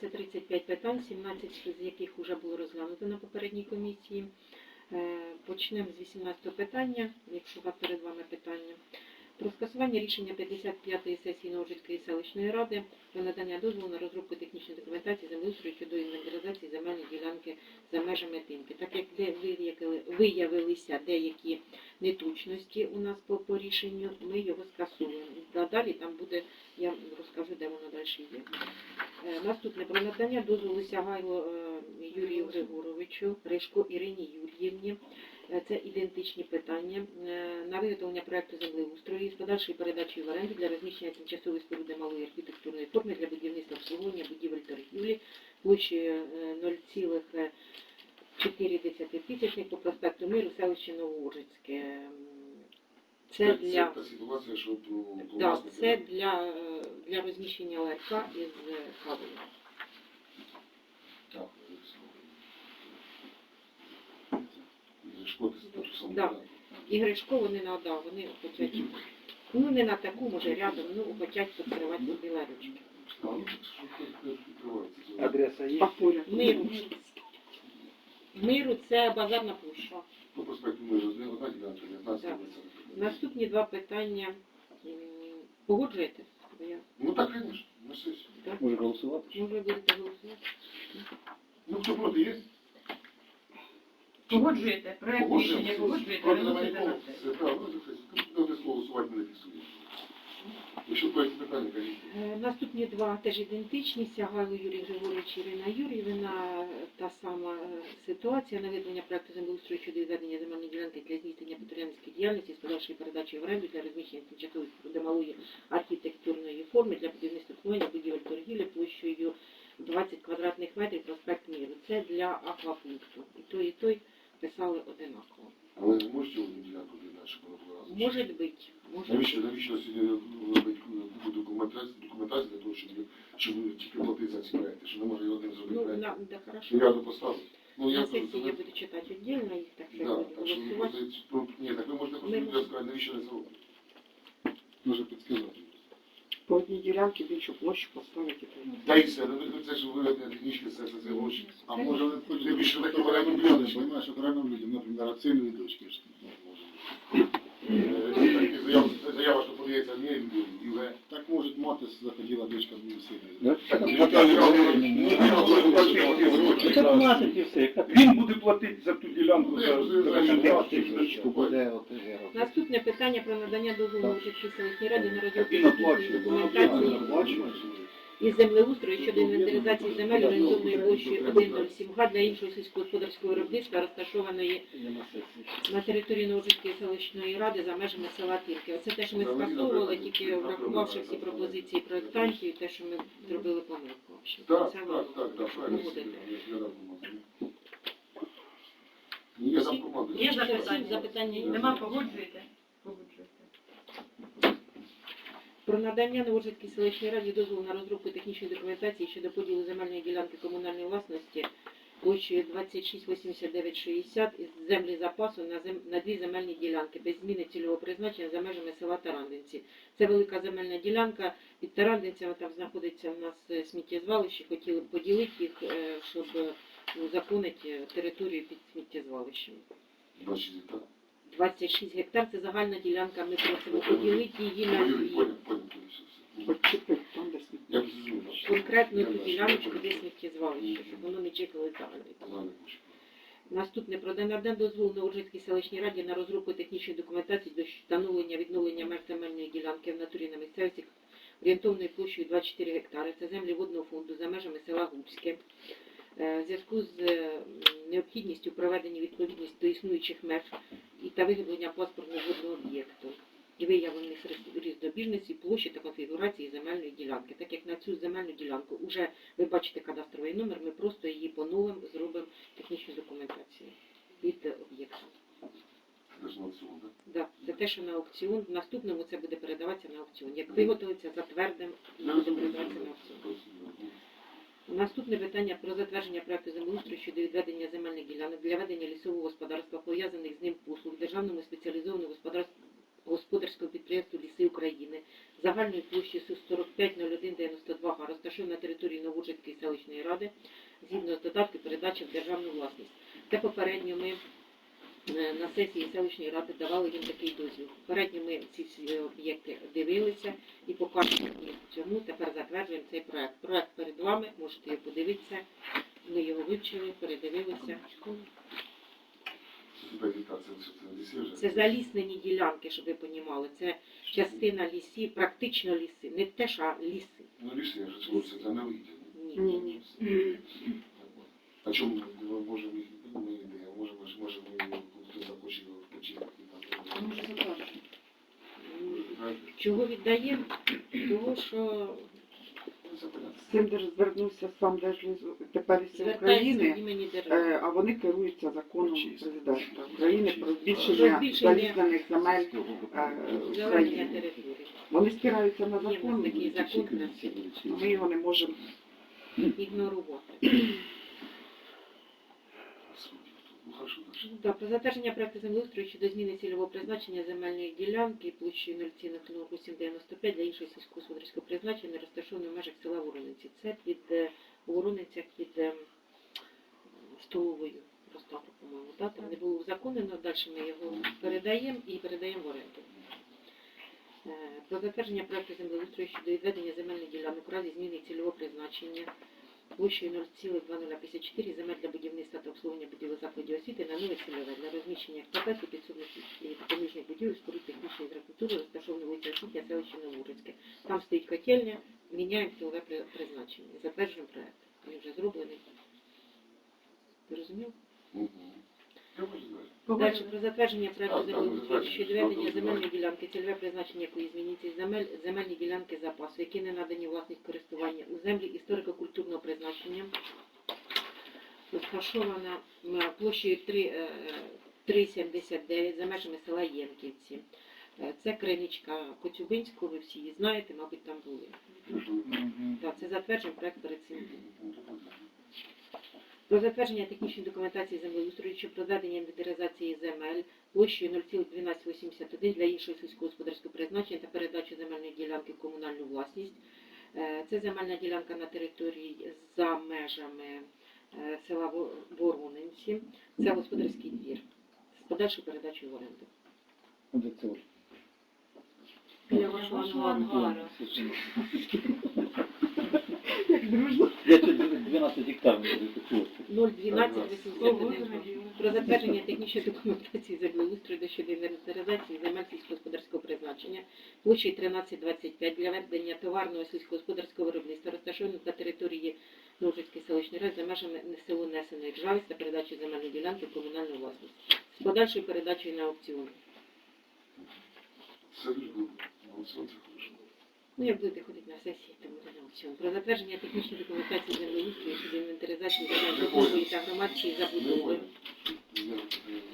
Це 35 питань, 17 з яких вже було розглянуто на попередній комісії. Е, Почнемо з 18 питання, якщо перед вами питання. Про скасування рішення 55-ї сесії Новжицької селищної ради про надання дозволу на розробку технічної документації землеустрою щодо інвентаризації земельної ділянки за межами Тимки. Так як виявилися деякі неточності у нас по, по рішенню, ми його скасуємо. Далі там буде, я розкажу, де воно далі є. Е, Наступне про надання дозволу Сягайло е, Юрію Григоровичу, Ришко Ірині Юр'ївні. Це ідентичні питання е, на виготовлення проекту землеустрою з подальшої передачі в оренду для розміщення тимчасової споруди малої архітектурної форми для будівництва обслуговування будівель торгівлі площею е, 0,4 тисячних по проспекту Миру, селище Новоужицьке. Це для це для, е, для розміщення ЛРК із е, кавою. Ж саме. Да. І Гришко вони надав, вони хочуть, ну не на таку, може рядом, ну хочуть ну, це відкривається? Адреса є? Миру. Миру це базарна площа. По проспекту ми ж не одна ділянка, не одна Так. селиця. Наступні два питання. м, Погоджуєте? Бо я- Ну так, звісно, на сесію. Може голосувати? Може будете голосувати? Ну хто проти є? Погоджуєте, проект рішення погоджуєте, виносите немає на Це. Не фіксує. Якщо проєкт питання, кажіть. Е, Наступні два теж ідентичні. Сягайло Юрій Григорович Ірина Юріївна. Та сама е, ситуація. Наведення проекту землеустрою щодо відведення земельної ділянки для здійснення підприємницької діяльності з подальшої передачі в оренду для розміщення тимчасової споруди малої архітектурної форми для будівництва обслуговування будівель торгівлі площею 20 квадратних метрів проспект Міру. Це для аквапункту. І той, і той Може бути. Може Навіщо, навіщо сьогодні робити купу документації, документації для того, щоб, щоб тільки платити за ці проекти, що не може і один зробити Ну, проект? на, да, хорошо. І рядом поставити. Ну, я На кажу, сесії це я буду читати віддільно їх, так що Да, буду так що ви голосувати. можете, ну, ні, так ви можете просто Ми людям сказати, навіщо не це робити. Може підсказати. По одній ділянці більшу площу поставити. Та і все, ну ви- це ж виведення технічне, це, це, це гроші. А може вони Ти хочуть більше такі варіанти розумієш, окремим людям, наприклад, от сину і дочки. ж, ну, може. Заява, що подається не ЮВ. Так може мати заходила дочка в Мінсилі. Він буде платити за ту ділянку. Наступне питання про надання дозволу Вишечій селищній раді на радіоактивну документацію із землеустрою щодо інвентаризації земель орієнтовної площі 107 га для іншого сільськогосподарського виробництва, розташованої на території Новожицької селищної ради за межами села Тірки. Оце те, що ми скасовували, тільки врахувавши всі пропозиції проєктантів, те, що ми зробили помилку. Так, так, так, так, правильно. Є запитання? Нема? Погоджуєте. Про надання Новожицькій селищній раді дозволу на розробку технічної документації щодо поділу земельної ділянки комунальної власності площею 268960 із землі запасу на, зем... на дві земельні ділянки без зміни цільового призначення за межами села Тарандинці. Це велика земельна ділянка. Під Тарандинцями там знаходиться в нас е, сміттєзвалище. Хотіли б поділити їх, е, щоб е, узаконити територію під сміттєзвалищем. 26 гектар. 26 гектар це загальна ділянка. Ми просимо поділити її на дві. понял, понял, все, все. Почепити там, де Я б конкретно ту діляночку, де сміттєзвалище, щоб воно не чекали далі. Наступне про надання дозволу на Ужицькій селищній раді на розробку технічної документації до встановлення відновлення меж земельної ділянки в натурі на місцевості орієнтовною площею 24 гектари. Це землі водного фонду за межами села Губське. Е, В зв'язку з е, необхідністю проведення відповідності до існуючих меж та виготовлення паспортного водного об'єкту і виявлених різнобіжності площі та конфігурації земельної ділянки. Так як на цю земельну ділянку вже ви бачите кадастровий номер, ми просто її по новим зробимо технічну документацію аукціон, так? Да, це те, що на аукціон. В наступному це буде передаватися на аукціон. Як виготовиться, затвердимо і буде передаватися на аукціон. Наступне питання про затвердження проекту землеустрою щодо відведення земельних ділянок для ведення лісового господарства, пов'язаних з ним послуг державному спеціалізованому господарству господарського підприємства Ліси України загальною площею 450192 га, розташованою розташований на території Новоджицької селищної ради, згідно з додатку передачі в державну власність. Це попередньо ми е, на сесії селищної ради давали їм такий дозвіл. Попередньо ми ці всі об'єкти дивилися і їм цьому. Тепер затверджуємо цей проект. Проект перед вами, можете його подивитися. Ми його вивчили, передивилися. Це тебе гектар, це що це ліси вже? Це заліснені ділянки, щоб ви понімали. Це частина лісів, практично ліси. Не те, що а ліси. Ну ліси, я ж чого, це не вийде. Ні. Ні, ні. А чому ми можемо їх ми ідея, може, ми хтось захоче його включити. Чого віддаємо? Того, що Цим де ж звернувся сам Держлізу тепер із України, е, а вони керуються законом президента України про збільшення залізаних земель е, України. території. Вони спираються на закон ми його не можемо. ігнорувати. Так, про затвердження проекту землеустрою щодо зміни цільового призначення земельної ділянки площею 0,0895 для іншого сільськогосподарського призначення, розташованої в межах села Воронинці. Це під е, під е, столовою Ростапу, по-моєму. Да? Там не було узаконено, далі ми його передаємо і передаємо в оренду. Е, Про затвердження проекту землеустрою щодо відведення земельних ділянок у разі зміни цільового призначення площею 0,2054 земель для будівництва та обслуговування будівель закладів освіти на нове цільове для розміщення експлуатації підсобних і допоміжних будівель споруд технічної інфраструктури, розташованої вулиця Освітня, селище Новурицьке. Там стоїть котельня, міняємо цільове призначення. Затверджуємо проект. Він вже зроблений. Ти розумів? Мгм. Далі про затвердження проекту затвердження. щодо ведення земельної ділянки, цільове призначення якої змінюється із земель, земельні ділянки запасу, які не надані власність користування у землі історико-культурного призначення, розташована площею 3, е, 3,79 за межами села Ємківці. Е, Це криничка Коцюбинського, ви всі її знаєте, мабуть, там були. Так, це затверджуємо проект перед цим. Про затвердження технічної документації землеустрою щодо проведення інвентаризації земель площею 0,1281 для іншого сільськогосподарського призначення та передачу земельної ділянки в комунальну власність. Е, Це земельна ділянка на території за межами е, села Во- Воронинці. Це господарський двір з подальшою передачею в оренду. Біля вашого ангару. Дружно. Я тут 12 гектарів не закупив. 01281 про затвердження технічної документації землеустрою щодо інвентаризації земель сільськогосподарського призначення площею 1325 для ведення товарного сільськогосподарського виробництва, розташованого на території Новжицької селищної ради за межами село Несеної Джавість та передачі земельної ділянки в комунальну власність з подальшою передачею на аукціон. Це. Ну, як будете ходити на сесії, то буде на аукціон. Про затвердження технічної документації землеустрою щодо інвентаризації земель житлової та громадської забудови.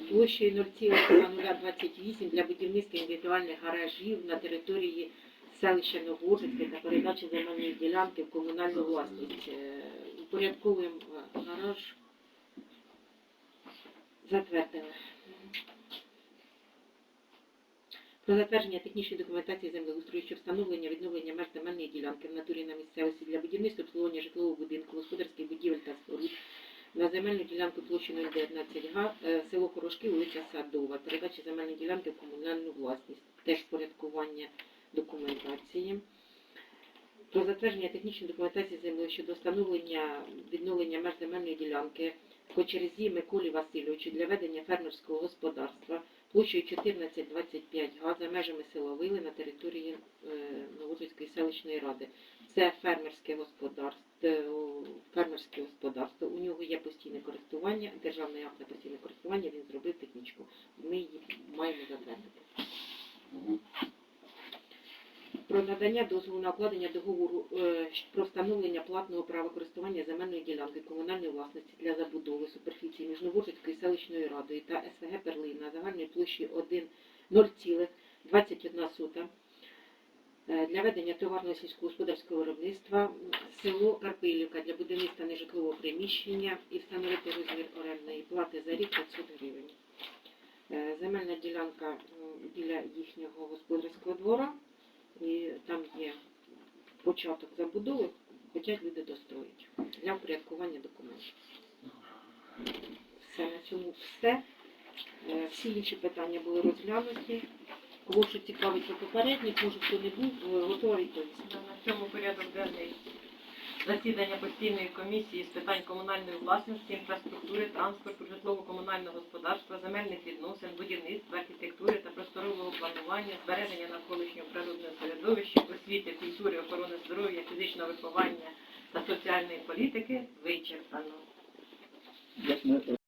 площею 0,028 для будівництва індивідуальних гаражів на території селища Новоужицьке та передачі земельної ділянки в комунальну власність. Е, Упорядковуємо гараж. Затвердили. Про затвердження технічної документації землеустрою, що встановлення відновлення меж земельної ділянки в натурі на місцевості для будівництва обслуговування житлового будинку, господарських будівель та споруд на земельну ділянку площі 019 га, е, село Хорошки, вулиця Садова, передача земельної ділянки в комунальну власність, теж впорядкування документації. Про затвердження технічної документації землі щодо встановлення відновлення меж земельної ділянки по черзі Миколі Васильовичу для ведення фермерського господарства площею 1425 га за межами села Вили на території е, Новоджицької селищної ради. Це фермерське господарство, фермерське господарство. У нього є постійне користування, державний акт на постійне користування, він зробив технічку. Ми її маємо затвердити. Про надання дозволу на укладення договору е, про встановлення платного права користування земельної ділянки комунальної власності для забудови суперфіції між селищною радою та СВГ Перлина загальної площі 1 0,21 сота е, для ведення товарного сільськогосподарського виробництва село Карпилівка для будівництва нежитлового приміщення і встановити розмір орендної плати за рік 500 гривень. Е, Земельна ділянка біля їхнього господарського двора, і там є початок забудови, хочуть люди достроїть для впорядкування документів. Все, на цьому все. Е, Всі інші питання були розглянуті. Кого що цікавить по попередніх, може хто не був, е, готова відповісти. На цьому порядок денний засідання постійної комісії з питань комунальної власності, інфраструктури, транспорту, житлово-комунального господарства, земельних відносин, будівництва, архітектури та просторового планування, збереження навколишнього природного середовища, освіти, культури, охорони здоров'я, фізичного виховання та соціальної політики вичерпано.